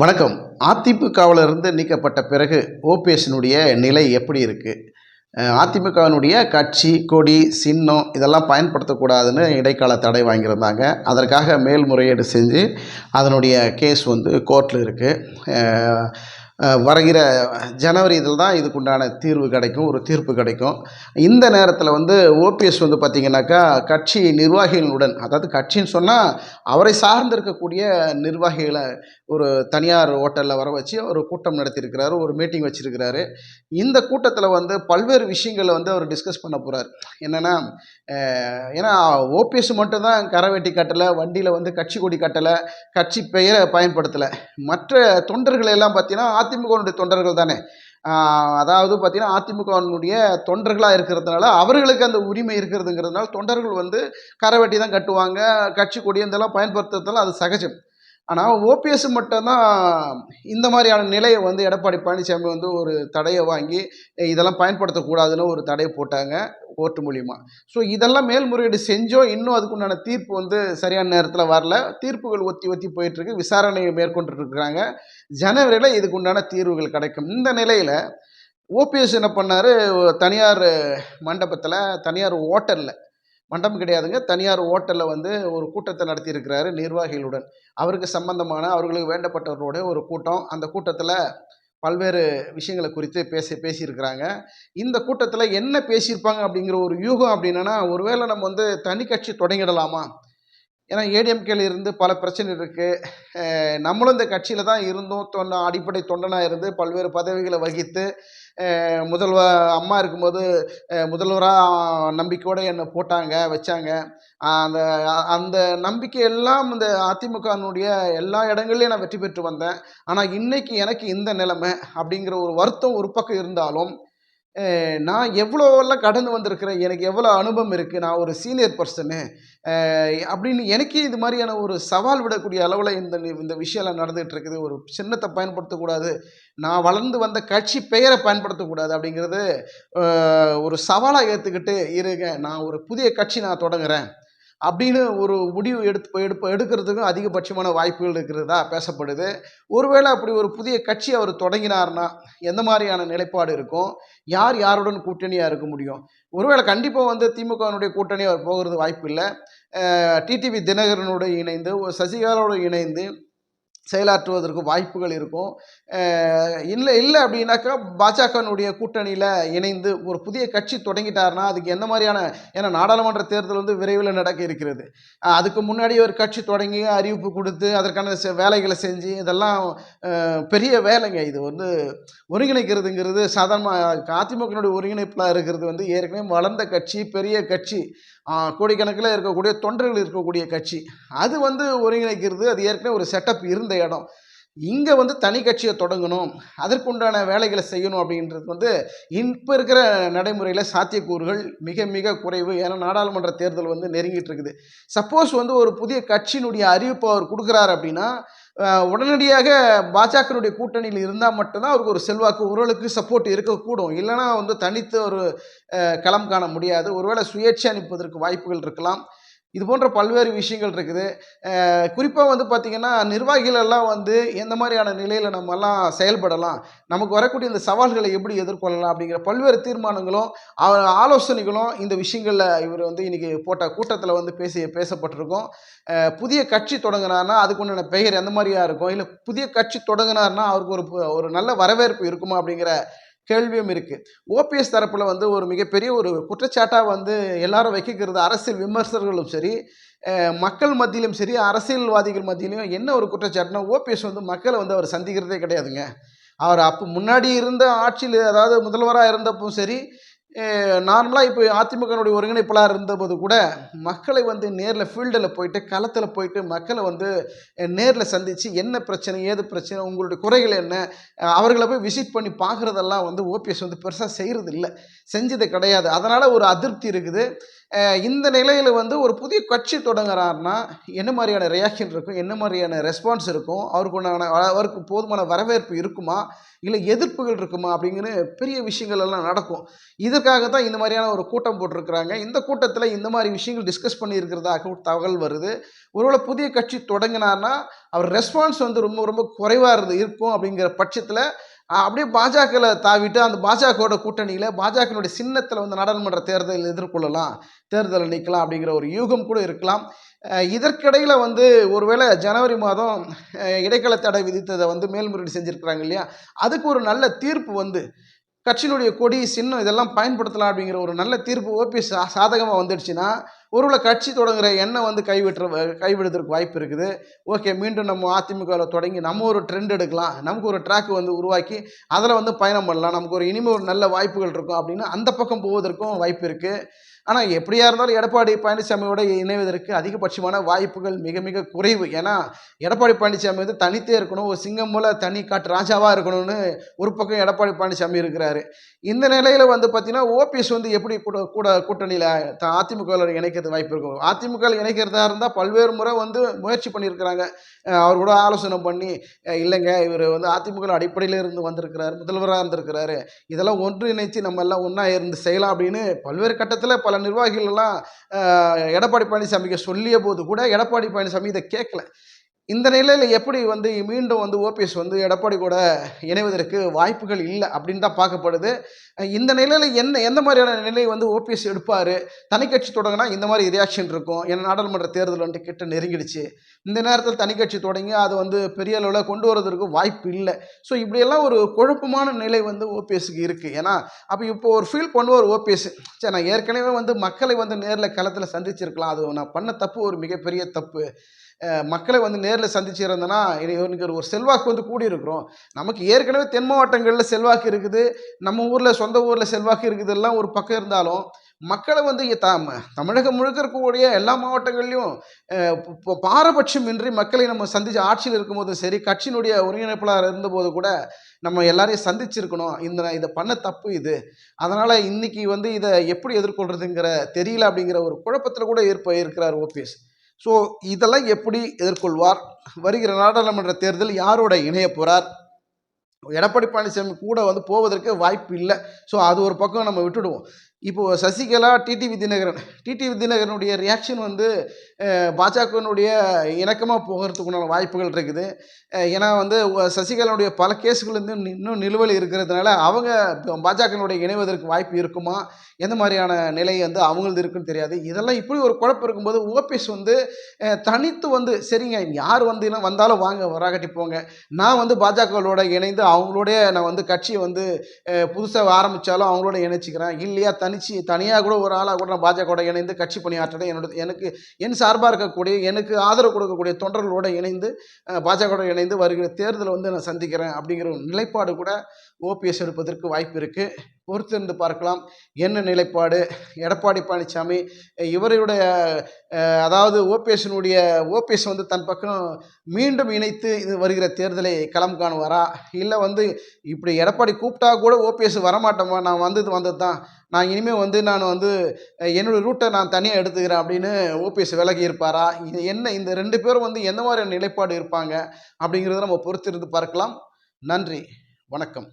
வணக்கம். அதிமுகவிலிருந்து நீக்கப்பட்ட பிறகு ஓபிஎஸ்னுடைய நிலை எப்படி இருக்குது அதிமுகவினுடைய கட்சி கொடி சின்னம் இதெல்லாம் பயன்படுத்தக்கூடாதுன்னு இடைக்கால தடை வாங்கியிருந்தாங்க. அதற்காக மேல்முறையீடு செஞ்சு அதனுடைய கேஸ் வந்து கோர்ட்டில் இருக்குது வருகிற ஜனவரி இதில் தான் இதுக்குண்டான தீர்வு கிடைக்கும் ஒரு தீர்ப்பு கிடைக்கும். இந்த நேரத்தில் வந்து ஓபிஎஸ் வந்து பார்த்திங்கனாக்கா கட்சி நிர்வாகிகளுடன் அதாவது கட்சின்னு சொன்னால் அவரை சார்ந்து இருக்கக்கூடிய நிர்வாகிகளை ஒரு தனியார் ஹோட்டலில் வர வச்சு ஒரு கூட்டம் நடத்தியிருக்கிறாரு ஒரு மீட்டிங் வச்சுருக்கிறாரு. இந்த கூட்டத்தில் வந்து பல்வேறு விஷயங்களை வந்து அவர் டிஸ்கஸ் பண்ண போகிறார் என்னென்னா ஏன்னா ஓபிஎஸ் மட்டும்தான் கரை வெட்டி கட்டலை வண்டியில் வந்து கட்சி கொடி கட்டலை கட்சி பெயரை பயன்படுத்தலை. மற்ற தொண்டர்கள் எல்லாம் பார்த்தீங்கன்னா அதிமுகனுடைய தொண்டர்கள் தானே. அதாவது பார்த்தீங்கன்னா அதிமுகவினுடைய தொண்டர்களாக இருக்கிறதுனால அவர்களுக்கு அந்த உரிமை இருக்கிறதுங்கிறதுனால தொண்டர்கள் வந்து கரை வெட்டி தான் கட்டுவாங்க கட்சி கொடி இதெல்லாம் பயன்படுத்துறதுனால அது சகஜம். ஆனால் ஓபிஎஸ் மட்டும்தான் இந்த மாதிரியான நிலையை வந்து எடப்பாடி பழனிசாமி வந்து ஒரு தடையை வாங்கி இதெல்லாம் பயன்படுத்தக்கூடாதுன்னு ஒரு தடையை போட்டாங்க ஓட்டு மூலியமாக ஸோ இதெல்லாம் மேல்முறையீடு செஞ்சோம் இன்னும் அதுக்குண்டான தீர்ப்பு வந்து சரியான நேரத்தில் வரல. தீர்ப்புகள் ஒத்தி ஒத்தி போயிட்டுருக்கு விசாரணையை மேற்கொண்டுட்ருக்குறாங்க ஜனவரியில் இதுக்குண்டான தீர்வுகள் கிடைக்கும். இந்த நிலையில் ஓபிஎஸ் என்ன பண்ணார்? தனியார் மண்டபத்தில் தனியார் ஓட்டலில் மண்டபம் கிடையாதுங்க. தனியார் ஓட்டலில் வந்து ஒரு கூட்டத்தை நடத்தியிருக்கிறாரு நிர்வாகிகளுடன். அவருக்கு சம்பந்தமான அவர்களுக்கு வேண்டப்பட்டவர்களுடைய ஒரு கூட்டம். அந்த கூட்டத்தில் பல்வேறு விஷயங்களை குறித்து பேசி பேசியிருக்கிறாங்க. இந்த கூட்டத்தில் என்ன பேசியிருப்பாங்க அப்படிங்கிற ஒரு யூகம் அப்படின்னா ஒருவேளை நம்ம வந்து தனி கட்சி தொடங்கிடலாமா? ஏன்னா ஏடிஎம்கேல இருந்து பல பிரச்சனை இருக்குது நம்மளும் இந்த கட்சியில் தான் இருந்தோம். தொண்ட அடிப்படை தொண்டனாக இருந்து பல்வேறு பதவிகளை வகித்து முதல்வ அம்மா இருக்கும்போது முதல்வராக நம்பிக்கையோடு என்னை போட்டாங்க வச்சாங்க. அந்த அந்த நம்பிக்கை எல்லாம் இந்த அதிமுகனுடைய எல்லா இடங்கள்லையும் நான் வெற்றி பெற்று வந்தேன். ஆனால் இன்னைக்கு எனக்கு இந்த நிலைமை அப்படிங்கிற ஒரு வருத்தம் ஒரு பக்கம் இருந்தாலும் நான் எவ்வளோவெல்லாம் கடந்து வந்திருக்கிறேன் எனக்கு எவ்வளோ அனுபவம் இருக்குது நான் ஒரு சீனியர் பர்சனு அப்படின்னு எனக்கே இது மாதிரியான ஒரு சவால் விடக்கூடிய அளவில் இந்த இந்த விஷயம்லாம் நடந்துகிட்டு இருக்குது. ஒரு சின்னத்தை பயன்படுத்தக்கூடாது நான் வளர்ந்து வந்த கட்சி பெயரை பயன்படுத்தக்கூடாது அப்படிங்கிறது ஒரு சவாலாக ஏற்றுக்கிட்டு இருங்க நான் ஒரு புதிய கட்சி நான் தொடங்குறேன். அப்படின்னு ஒரு முடிவு எடுத்து எடுப்ப எடுக்கிறதுக்கும் அதிகபட்சமான வாய்ப்புகள் இருக்கிறதா பேசப்படுது. ஒருவேளை அப்படி ஒரு புதிய கட்சி அவர் தொடங்கினார்னா எந்த மாதிரியான நிலைப்பாடு இருக்கும்? யார் யாருடன் கூட்டணியாக இருக்க முடியும்? ஒருவேளை கண்டிப்பாக வந்து திமுகவினுடைய கூட்டணி அவர் போகிறது வாய்ப்பு இல்லை. டிடிவி தினகரனோடு இணைந்து ஒரு சசிகலாவோடு இணைந்து செயலாற்றுவதற்கு வாய்ப்புகள் இருக்கும். இல்லை இல்லை அப்படின்னாக்கா பாஜகனுடைய கூட்டணியில் இணைந்து ஒரு புதிய கட்சி தொடங்கிட்டாருன்னா அதுக்கு என்ன மாதிரியான ஏன்னா நாடாளுமன்ற தேர்தல் வந்து விரைவில் நடக்க இருக்கிறது. அதுக்கு முன்னாடி ஒரு கட்சி தொடங்கி அறிவிப்பு கொடுத்து அதற்கான செ- வேலைகளை செஞ்சு இதெல்லாம் பெரிய வேலைங்க. இது வந்து ஒருங்கிணைக்கிறதுங்கிறது சாதாரணமாக அதிமுகனுடைய ஒருங்கிணைப்பில் இருக்கிறது வந்து ஏற்கனவே வளர்ந்த கட்சி பெரிய கட்சி. கோடிக்கணக்கில் இருக்கக்கூடிய தொண்டர்கள் இருக்கக்கூடிய கட்சி. அது வந்து ஒருங்கிணைக்கிறது அது ஏற்கனவே ஒரு செட்டப் இருந்த இடம். இங்கே வந்து தனி கட்சியை தொடங்கணும் அதற்குண்டான வேலைகளை செய்யணும் அப்படின்றது வந்து இப்போ இருக்கிற நடைமுறையில் சாத்தியக்கூறுகள் மிக மிக குறைவு. ஏன்னா நாடாளுமன்ற தேர்தல் வந்து நெருங்கிட்டு இருக்குது. சப்போஸ் வந்து ஒரு புதிய கட்சியினுடைய அறிவிப்பு அவர் கொடுக்குறாரு அப்படின்னா உடனடியாக பாஜகனுடைய கூட்டணியில் இருந்தால் மட்டும்தான் அவருக்கு ஒரு செல்வாக்கு ஓரளவுக்கு சப்போர்ட் இருக்கக்கூடும். இல்லைன்னா வந்து தனித்து ஒரு களம் காண முடியாது. ஒருவேளை சுயேட்சை அனுப்புவதற்கு வாய்ப்புகள் இருக்கலாம். இது போன்ற பல்வேறு விஷயங்கள் இருக்குது. குறிப்பாக வந்து பார்த்திங்கன்னா நிர்வாகிகள் எல்லாம் வந்து எந்த மாதிரியான நிலையில் நம்மெல்லாம் செயல்படலாம் நமக்கு வரக்கூடிய இந்த சவால்களை எப்படி எதிர்கொள்ளலாம் அப்படிங்கிற பல்வேறு தீர்மானங்களும் ஆலோசனைகளும் இந்த விஷயங்களில் இவர் வந்து இன்றைக்கி போட்ட கூட்டத்தில் வந்து பேசி பேசப்பட்டிருக்கும். புதிய கட்சி தொடங்கினார்னா அதுக்கு உண்டான பெயர் எந்த மாதிரியா இருக்கும்? இல்லை புதிய கட்சி தொடங்கினார்னா அவருக்கு ஒரு ஒரு நல்ல வரவேற்பு இருக்குமா அப்படிங்கிற கேள்வியும் இருக்குது ஓபிஎஸ் தரப்பில் வந்து ஒரு மிகப்பெரிய ஒரு குற்றச்சாட்டாக வந்து எல்லாரும் வைக்கிறது அரசியல் விமர்சகர்களும் சரி மக்கள் மத்தியிலும் சரி அரசியல்வாதிகள் மத்தியிலும் என்ன ஒரு குற்றச்சாட்டுனா ஓபிஎஸ் வந்து மக்களை வந்து அவர் சந்திக்கிறதே கிடையாதுங்க. அவர் அப்போ முன்னாடி இருந்த ஆட்சியில் அதாவது முதல்வராக இருந்தப்பும் சரி நார்மலாக இப்போ அதிமுகனுடைய ஒருங்கிணைப்பாளர் இருந்தபோது கூட மக்களை வந்து நேரில் ஃபீல்டில் போயிட்டு களத்தில் போயிட்டு மக்களை வந்து நேரில் சந்தித்து என்ன பிரச்சனை ஏது பிரச்சனை உங்களுடைய குறைகள் என்ன அவர்களை போய் விசிட் பண்ணி பார்க்குறதெல்லாம் வந்து ஓபிஎஸ் வந்து பெருசாக செய்கிறது இல்லை செஞ்சது கிடையாது. அதனால் ஒரு அதிருப்தி இருக்குது. இந்த நிலையில் வந்து ஒரு புதிய கட்சி தொடங்குறாருன்னா என்ன மாதிரியான ரியாக்ஷன் இருக்கும்? என்ன மாதிரியான ரெஸ்பான்ஸ் இருக்கும்? அவருக்கு உண்டான அவருக்கு போதுமான வரவேற்பு இருக்குமா? இல்லை எதிர்ப்புகள் இருக்குமா? அப்படிங்கிற பெரிய விஷயங்கள் எல்லாம் நடக்கும். இதற்காக தான் இந்த மாதிரியான ஒரு கூட்டம் போட்டிருக்கிறாங்க. இந்த கூட்டத்தில் இந்த மாதிரி விஷயங்கள் டிஸ்கஸ் பண்ணியிருக்கிறதாக ஒரு தகவல் வருது. ஒருவேளை புதிய கட்சி தொடங்கினார்னா அவர் ரெஸ்பான்ஸ் வந்து ரொம்ப ரொம்ப குறைவாக இருக்கும் அப்படிங்கிற பட்சத்தில் அப்படியே பாஜகவில் தாவிட்டு அந்த பாஜகவோட கூட்டணியில் பாஜகனுடைய சின்னத்தில் வந்து நாடாளுமன்ற தேர்தலில் எதிர்கொள்ளலாம் தேர்தலில் நிற்கலாம் அப்படிங்கிற ஒரு யூகம் கூட இருக்கலாம். இதற்கிடையில் வந்து ஒருவேளை ஜனவரி மாதம் இடைக்கால தடை விதித்ததை வந்து மேல்முறையீடு செஞ்சுருக்கிறாங்க இல்லையா? அதுக்கு ஒரு நல்ல தீர்ப்பு வந்து கட்சியினுடைய கொடி சின்னம் இதெல்லாம் பயன்படுத்தலாம் அப்படிங்கிற ஒரு நல்ல தீர்ப்பு ஓபிஎஸ் சாதகமாக வந்துடுச்சுன்னா ஒருவேளை கட்சி தொடங்குற எண்ணம் வந்து கைவிட்டுற கைவிடுறதுக்கு வாய்ப்பு இருக்குது. ஓகே மீண்டும் நம்ம அதிமுகவில் தொடங்கி நம்ம ஒரு ட்ரெண்ட் எடுக்கலாம். நமக்கு ஒரு ட்ராக் வந்து உருவாக்கி அதில் வந்து பயணம் பண்ணலாம். நமக்கு ஒரு இனிமேல் ஒரு நல்ல வாய்ப்புகள் இருக்கும் அப்படின்னு அந்த பக்கம் போவதற்கும் வாய்ப்பு இருக்குது ஆனால் எப்படியா இருந்தாலும் எடப்பாடி பழனிசாமியோட இணைவதற்கு அதிகபட்சமான வாய்ப்புகள் மிக மிக குறைவு. ஏன்னா எடப்பாடி பழனிசாமி வந்து தனித்தே இருக்கணும். ஒரு சிங்கம் போல தனி காட்டு ராஜாவாக இருக்கணும்னு ஒரு பக்கம் எடப்பாடி பழனிசாமி இருக்கிறாரு. இந்த நிலையில் வந்து பார்த்தீங்கன்னா ஓபிஎஸ் வந்து எப்படி கூட கூட கூட்டணியில் அதிமுகவில் இணைக்கிறது வாய்ப்பு இருக்கும்? அதிமுகவில் இணைக்கிறதா இருந்தால் பல்வேறு முறை வந்து முயற்சி பண்ணியிருக்கிறாங்க. அவர் கூட ஆலோசனை பண்ணி இல்லைங்க இவர் வந்து அதிமுக அடிப்படையில் இருந்து வந்திருக்கிறாரு முதல்வராக இருந்திருக்கிறாரு. இதெல்லாம் ஒன்றிணைச்சு நம்ம எல்லாம் ஒன்றா இருந்து செய்யலாம் அப்படின்னு பல்வேறு கட்டத்தில் பல நிர்வாகிகள் எல்லாம் எடப்பாடி பழனிசாமிக்கு சொல்லிய போது கூட எடப்பாடி பழனிசாமி இதை கேட்கல. இந்த நிலையில் எப்படி வந்து மீண்டும் வந்து ஓபிஎஸ் வந்து எடப்பாடி கூட இணைவதற்கு வாய்ப்புகள் இல்லை அப்படின்னு தான் பார்க்கப்படுது. இந்த நிலையில் என்ன எந்த மாதிரியான நிலை வந்து ஓபிஎஸ் எடுப்பார்? தனி கட்சி தொடங்கினா இந்த மாதிரி ரியாக்ஷன் இருக்கும். ஏன்னா நாடாளுமன்ற தேர்தல் வந்துட்டு கிட்ட நெருங்கிடுச்சு. இந்த நேரத்தில் தனி கட்சி தொடங்கி அது வந்து பெரிய அளவில் கொண்டு வரதுக்கு வாய்ப்பு இல்லை. ஸோ இப்படியெல்லாம் ஒரு குழப்பமான நிலை வந்து ஓபிஎஸ்க்கு இருக்குது ஏன்னா அப்போ இப்போ ஒரு ஃபீல் பண்ணுவார் ஓபிஎஸ் சரி நான் ஏற்கனவே வந்து மக்களை வந்து நேரில் களத்தில் சந்திச்சிருக்கலாம். அது நான் பண்ண தப்பு ஒரு மிகப்பெரிய தப்பு. மக்களை வந்து நேரில் சந்திச்சிருந்தேன்னா இவனுக்கு ஒரு செல்வாக்கு வந்து கூடி இருக்கிறோம் நமக்கு ஏற்கனவே தென் மாவட்டங்களில் செல்வாக்கு இருக்குது. நம்ம ஊரில் சொந்த ஊரில் செல்வாக்கு இருக்குது எல்லாம் ஒரு பக்கம் இருந்தாலும் மக்களை வந்து த தமிழகம் முழுக்க இருக்கக்கூடிய எல்லா மாவட்டங்கள்லையும் அஹ், பாரபட்சம் இன்றி மக்களை நம்ம சந்திச்சு ஆட்சியில் இருக்கும்போதும் சரி கட்சியினுடைய ஒருங்கிணைப்பாளர் இருந்தபோது கூட நம்ம எல்லாரையும் சந்திச்சிருக்கணும். இந்த இதை பண்ண தப்பு இது. அதனால் இன்னைக்கு வந்து இதை எப்படி எதிர்கொள்றதுங்கிற தெரியல அப்படிங்கிற ஒரு குழப்பத்தில் கூட ஏற்ப இருக்கிறார் ஓபிஎஸ். ஸோ இதெல்லாம் எப்படி எதிர்கொள்வார்? வருகிற நாடாளுமன்ற தேர்தல் யாரோட இணைய போகிறார் எடப்பாடி பழனிசாமி கூட வந்து போவதற்கு வாய்ப்பு இல்லை. ஸோ அது ஒரு பக்கம் நம்ம விட்டுடுவோம். இப்போது சசிகலா டிடிவி தினகரன் டிடிவி தினகரனுடைய ரியாக்ஷன் வந்து பாஜகனுடைய இணக்கமாக போகிறதுக்குண்டான வாய்ப்புகள் இருக்குது. ஏன்னா வந்து சசிகலாவுடைய பல கேஸுகள் வந்து இன்னும் நிலுவையில் இருக்கிறதுனால அவங்க பாஜகனுடைய இணைவதற்கு வாய்ப்பு இருக்குமா? எந்த மாதிரியான நிலை வந்து அவங்களது இருக்குன்னு தெரியாது. இதெல்லாம் இப்படி ஒரு குழப்பம் இருக்கும்போது ஓபிஎஸ் வந்து தனித்து வந்து சரிங்க யார் வந்து என்ன வந்தாலும் வாங்க வராகட்டி போங்க. நான் வந்து பாஜகவோட இணைந்து அவங்களோடைய நான் வந்து கட்சியை வந்து புதுசாக ஆரம்பித்தாலும் அவங்களோட இணைச்சிக்கிறேன். இல்லையா தனிச்சு தனியாக கூட ஒரு ஆளாக கூட நான் பாஜகவோட இணைந்து கட்சி பணியாற்றணும் என்னோட எனக்கு என் சார்பாக இருக்கக்கூடிய எனக்கு ஆதரவு கொடுக்கக்கூடிய தொண்டர்களோடு இணைந்து பாஜகவோட இணைந்து வருகிற தேர்தலை வந்து நான் சந்திக்கிறேன் அப்படிங்கிற ஒரு நிலைப்பாடு கூட ஓபிஎஸ் எடுப்பதற்கு வாய்ப்பு இருக்குது பொறுத்திருந்து பார்க்கலாம். என்ன நிலைப்பாடு? எடப்பாடி பழனிசாமி இவருடைய அதாவது ஓபிஎஸ்னுடைய ஓபிஎஸ் வந்து தன் பக்கம் மீண்டும் இணைத்து இது வருகிற தேர்தலை களம் காணுவாரா? இல்லை வந்து இப்படி எடப்பாடி கூப்பிட்டா கூட ஓபிஎஸ் வரமாட்டோமா? நான் வந்தது வந்தது தான் நான் இனிமேல் வந்து நான் வந்து அஹ், என்னோட ரூட்டை நான் தனியாக எடுத்துக்கிறேன் அப்படின்னு ஓபிஎஸ் விலகி இருப்பாரா இது என்ன இந்த ரெண்டு பேரும் வந்து எந்த மாதிரியான நிலைப்பாடு இருப்பாங்க? அப்படிங்கிறத நம்ம பொறுத்திருந்து பார்க்கலாம். நன்றி. வணக்கம்.